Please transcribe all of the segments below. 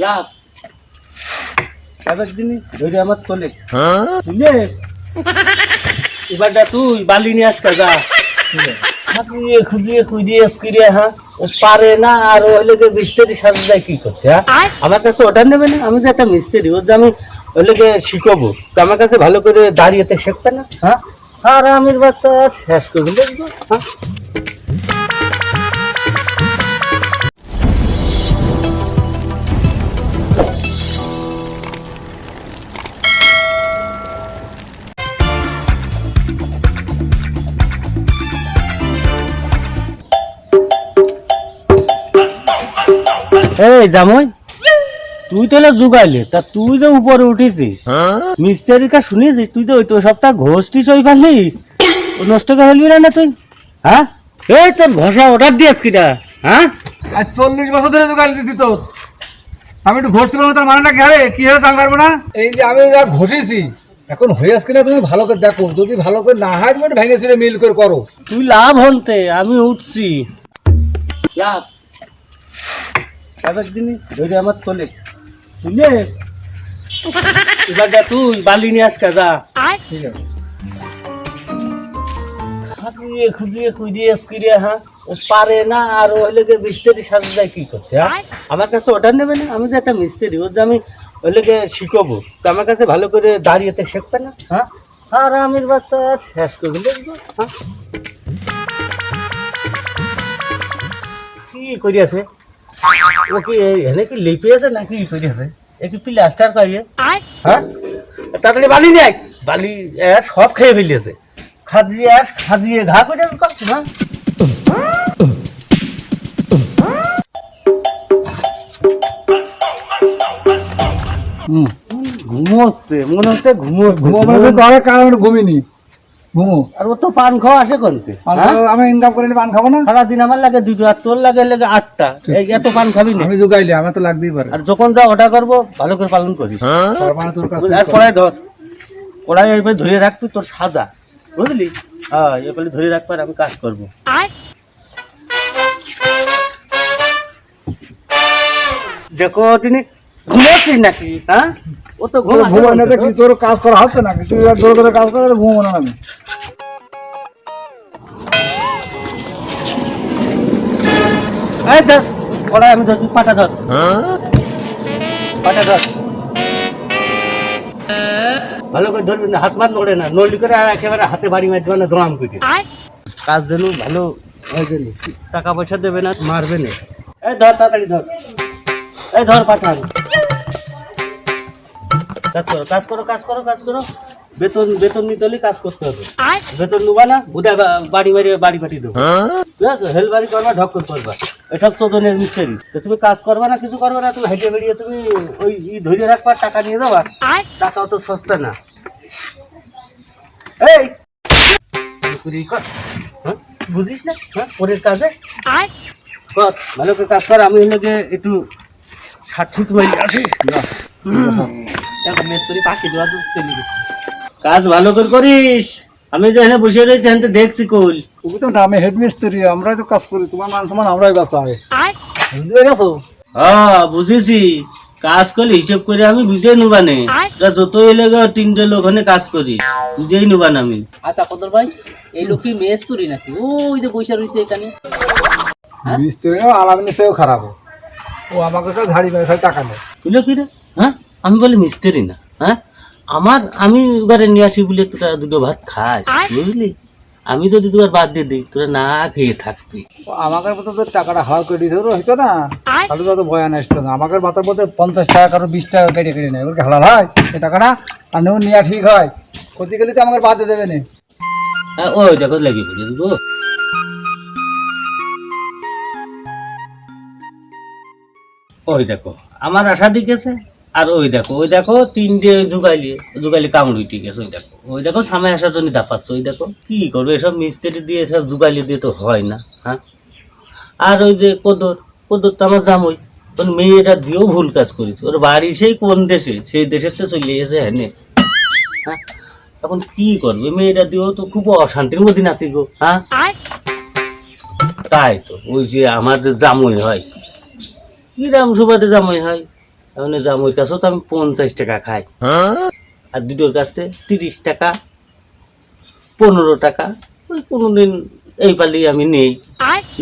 লাভ এবার দিনই ধরে আমার চলে। বুঝলে? এবারটা তুই বালি নিয়ে আসকা যা। খুঁজিয়ে খুঁজিয়ে খুঁজিয়ে স্কিরে হ্যাঁ? পারে না আর ওই লোকে মিস্ত্রি সাথে যায় কি করতে হ্যাঁ? আমার কাছে ওটা নেবে না আমি যে একটা মিস্ত্রি ওর যে আমি ওই লোকে শিখাবো। তো আমার কাছে ভালো করে দাঁড়িয়েতে শিখবে না হ্যাঁ? আর আমির বাচ্চা শেষ করে দেখব হ্যাঁ? জামই তুই তো জুগাইলে তা তুই তো উপরে উঠেছিস মিস্ত্রির কাজ শুনেছিস তুই তো ওই তো সপ্তাহ ঘষটিস ওই পারলি নষ্ট করে হলবি না না তুই? হ্যাঁ? এই তোর ঘষা অর্ডার দিয়েছ কিটা হ্যাঁ? আজ চল্লিশ বছর ধরে দোকান দিচ্ছি তোর। আমি একটু ঘষছিল না তার মানে না কি আরে কি হয়েছে আমি পারব না? এই যে আমি যা ঘষেছি এখন হয়েছে কিনা তুমি ভালো করে দেখো। যদি ভালো করে না হয় তুমি একটু ভেঙে মিল করে করো। তুই লাভ হনতে আমি উঠছি। লাভ? এবার দিনই ধরে আমার বুঝলে এবার যা তুই বালি নিয়ে আসকা যা। ঠিক আছে। খুঁজিয়ে খুঁজিয়ে খুঁজিয়ে স্কিরে হ্যাঁ? পারে না আর ওই মিস্ত্রি সাথে যায় কি করতে হ্যাঁ? আমার কাছে ওটা নেবে না? আমি যে একটা মিস্ত্রি ওর যে আমি ওই লোকে শিখাবো। তো আমার কাছে ভালো করে দাঁড়িয়েতে শিখবে না হ্যাঁ? আর আমির বাচ্চা আর শেষ করে হ্যাঁ? কি করিয়াছে? ও কি এনে কি লিপি আছে নাকি কি করিয়াছে এ কি প্লাস্টার করিয়ে হ্যাঁ তাড়াতাড়ি বালি দেখ বালি সব খেয়ে ফেলিয়েছে খাজিয়ে আস খাজিয়ে ঘা করে করছে না হুম। ঘুমোচ্ছে মনে হচ্ছে ঘুমোচ্ছে। ঘুমো মানে ঘরে কারণ একটু ঘুমিনি ঘুমো আর ও তো পান খাওয়া আসে কোনতে হ্যাঁ? আমি ইনকাম করে পান খাব না? সারাদিন আমার লাগে দুটো আর তোর লাগে লাগে আটটা। এই এত পান খাবি না। আমি জোগাইলে আমার তো লাগতেই পারে। আর যখন যা অর্ডার করব ভালো করে পালন করিস। তার মানে তোর কাছে বুঝলি? আর কড়াই ধর। কড়াই এবার ধরে রাখবি তোর সাজা। বুঝলি? হ্যাঁ এবার ধরে রাখবার আমি কাজ করব। দেখো তিনি ঘুমাচ্ছিস নাকি হ্যাঁ? ও তো না কি তোর কাজ করা হচ্ছে না তুই আর জোরে জোরে কাজ করে ঘুমো না আমি এই ধর কড়াই আমি ধর পাটা ধর। পাটা ধর। ভালো করে ধরবি না হাত মাত নড়ে না নড়লি করে আর একেবারে হাতে বাড়ি মারতে না দোড়াম করে কাজ যেন ভালো হয়ে গেল টাকা পয়সা দেবে না মারবে না। এই ধর তাড়াতাড়ি ধর। এই ধর পাঠান কাজ করো কাজ করো কাজ করো কাজ করো। বেতন বেতন নিতে হলে কাজ করতে হবে। বেতন নেবা না বুধা বাড়ি বাড়ি বাড়ি পাঠি দেবো। ঠিক আছে? হেলবাড়ি করবা ঢক্কর করবা। এসব চোদনের মিস্ত্রি তো তুমি কাজ করবা না কিছু করবা না তুমি হেঁটে বেরিয়ে তুমি ওই ই ধরে রাখবা টাকা নিয়ে দেবা টাকা অত সস্তা না। এই! হ্যাঁ? বুঝিস না? হ্যাঁ? পরের কাজে? কর। ভালো করে কাজ কর আমি হলে একটু ষাট ফুট মাইলে আসি। দেখো মেসরি পাখি দেওয়া তো চলে গেছে কাজ ভালো করে করিস। আমি যে এখানে বসে রয়েছি এখানে দেখছি কইল তুমি তো নামে হেড মিস্ত্রি আমরাই তো কাজ করি তোমার মান সমান আমরাই বাঁচা হবে বুঝতে গেছো হ্যাঁ বুঝেছি। কাজ করলে হিসেব করে আমি বুঝেই নেবানে তা যত এলে তিনটে লোক ওখানে কাজ করি বুঝেই নেবান আমি। আচ্ছা কদর ভাই এই লোক কি মেস্তুরি নাকি? ওই যে পয়সা রয়েছে এখানে। মিস্ত্রি আলাদা মিস্ত্রিও খারাপ। ও আমাকে তো ঝাড়ি মেরে টাকা নেয় বুঝলো কি রে? হ্যাঁ? আমি বলি মিস্ত্রি না হ্যাঁ? আমার আমি এবারে নিয়ে আসি বলে তোরা দুটো ভাত খাস বুঝলি? আমি যদি তোর বাদ দিয়ে দিই তোরা না খেয়ে থাকবি। আমাকে মতো তো টাকাটা হাওয়া করে ওরা হইতো না। তাহলে তো বয়ান আসতো না। আমাকে মাথার মধ্যে পঞ্চাশ টাকা কারও বিশ টাকা কেটে কেটে নেয়। ওকে হালাল হয় এই টাকাটা আর নেও নেওয়া ঠিক হয়। ক্ষতি গেলে তো আমাকে বাদ দিয়ে দেবে না। হ্যাঁ ওই দেখো লাগিয়ে পড়িস গো ওই দেখো আমার আশা দিকেছে। আর ওই দেখো ওই দেখো তিনটে জুগাইলি জুগাইলি কামড় উঠে গেছে ওই দেখো। ওই দেখো সামনে আসার জন্য দাপাচ্ছে ওই দেখো। কি করবে এসব মিস্ত্রি দিয়ে এসব জুগাইলি দিয়ে তো হয় না হ্যাঁ? আর ওই যে কদর কদর তো আমার জামই। ওর মেয়েটা দিয়েও ভুল কাজ করেছে। ওর বাড়ি সেই কোন দেশে? সেই দেশের তো চলে গেছে হ্যাঁ হ্যাঁ? এখন কি করবে? মেয়েটা দিয়েও তো খুব অশান্তির মধ্যে নাচি গো হ্যাঁ? তাই তো ওই যে আমার যে জামই হয়। কিরাম সুবাদে জামই হয়? এখন জামুর কাছেও তো আমি পঞ্চাশ টাকা খাই। আর দুটোর কাছে তিরিশ টাকা পনেরো টাকা। ওই কোনোদিন এই পালি আমি নেই।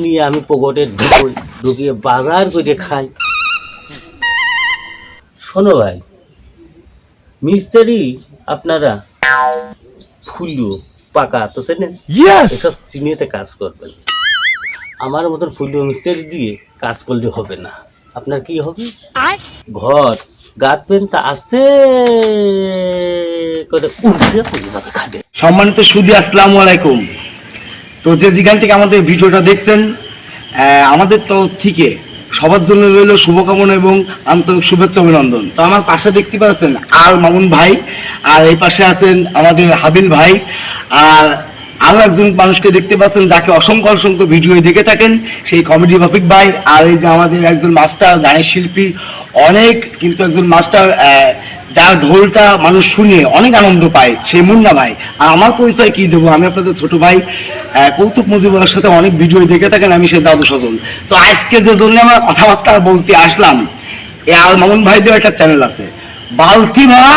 নিয়ে আমি পকেটে ঢুকই ঢুকিয়ে বাজার করে খাই। শোনো ভাই মিস্ত্রি আপনারা ফুলু পাকা তো চেনেন এসব চিনিয়েতে কাজ করবেন। আমার মতন ফুলু মিস্ত্রি দিয়ে কাজ করলে হবে না। আপনার কি হবে? ঘর গাঁথবেন তা আস্তে করে উঠে ওইভাবে খাবে। সম্মানিত সুদী আসসালামু আলাইকুম। তো যে যেখান থেকে আমাদের ভিডিওটা দেখছেন আহ, আমাদের তো থেকে সবার জন্য রইল শুভকামনা এবং আন্তরিক শুভেচ্ছা অভিনন্দন। তো আমার পাশে দেখতে পাচ্ছেন আর মামুন ভাই আর এই পাশে আছেন আমাদের হাবিল ভাই আর আরও একজন মানুষকে দেখতে পাচ্ছেন যাকে অসংখ্য অসংখ্য ভিডিও দেখে থাকেন, সেই কমেডি ভাফিক ভাই আর এই যে আমাদের একজন মাস্টার গানের শিল্পী, অনেক কিন্তু একজন মাস্টার যার ঢোলটা মানুষ শুনে অনেক আনন্দ পায়, সেই মুন্না ভাই। আর আমার পরিচয় কি দেবো? আমি আপনাদের ছোট ভাই কৌতুক মুজিবুরের সাথে অনেক ভিডিও দেখে থাকেন, আমি সে জাদু সজল। তো আজকে যে জন্য আমার কথাবার্তা বলতে আসলাম, এ আল মামুন ভাইদের একটা চ্যানেল আছে। বালতি ভরা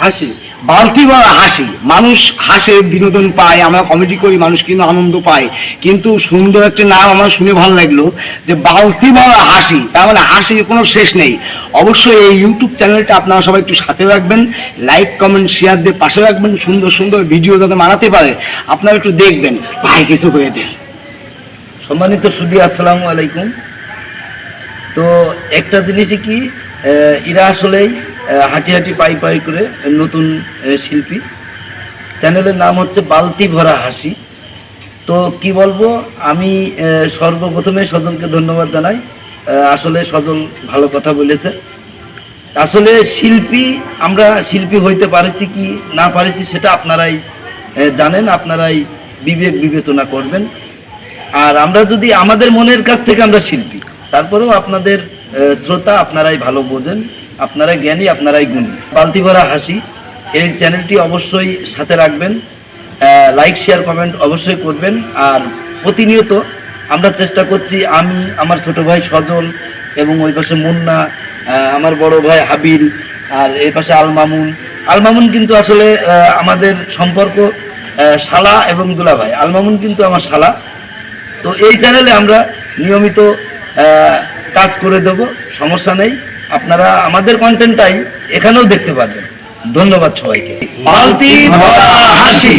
হাসি। বালতি ভরা হাসি। মানুষ হাসে, বিনোদন পায়, আমরা কমেডি করি, মানুষ কিন্তু আনন্দ পায়। কিন্তু সুন্দর একটা নাম আমার শুনে ভালো লাগল যে বালতি ভরা হাসি, তার মানে হাসির কোনো শেষ নেই। অবশ্যই এই ইউটিউব চ্যানেলটা আপনারা সবাই একটু সাথে রাখবেন লাইক কমেন্ট শেয়ার দিয়ে পাশে রাখবেন, সুন্দর সুন্দর ভিডিও যাতে বানাতে পারে, আপনারা একটু দেখবেন। ভাই, কিছু করে দেন। সম্মানিত সুদী, আসসালামু আলাইকুম। তো একটা জিনিসই কি এরা আসলেই হাঁটি হাঁটি পাই পাই করে নতুন শিল্পী। চ্যানেলের নাম হচ্ছে বালতি ভরা হাসি। তো কি বলব, আমি সর্বপ্রথমে সজলকে ধন্যবাদ জানাই। আসলে সজল ভালো কথা বলেছে। আসলে শিল্পী, আমরা শিল্পী হইতে পারেছি কি না পারেছি সেটা আপনারাই জানেন, আপনারাই বিবেক বিবেচনা করবেন। আর আমরা যদি আমাদের মনের কাছ থেকে আমরা শিল্পী, তারপরেও আপনাদের শ্রোতা আপনারাই ভালো বোঝেন। আপনারাই জ্ঞানী, আপনারাই গুণী। বালতি ভরা হাসি, এই চ্যানেলটি অবশ্যই সাথে রাখবেন লাইক শেয়ার কমেন্ট অবশ্যই করবেন, আর প্রতিনিয়ত আমরা চেষ্টা করছি, আমি, আমার ছোট ভাই সজল এবং ওই পাশে মুন্না আমার বড় ভাই হাবিল, আর এই পাশে আল মামুন আল মামুন কিন্তু আসলে আমাদের সম্পর্ক শালা এবং দুলা ভাই আল মামুন কিন্তু আমার শালা। তো এই চ্যানেলে আমরা নিয়মিত কাজ করে দেব, সমস্যা নেই। আপনারা আমাদের কন্টেন্টটাই এখানেও দেখতে পারবেন। ধন্যবাদ সবাইকে। বালতি হাসি।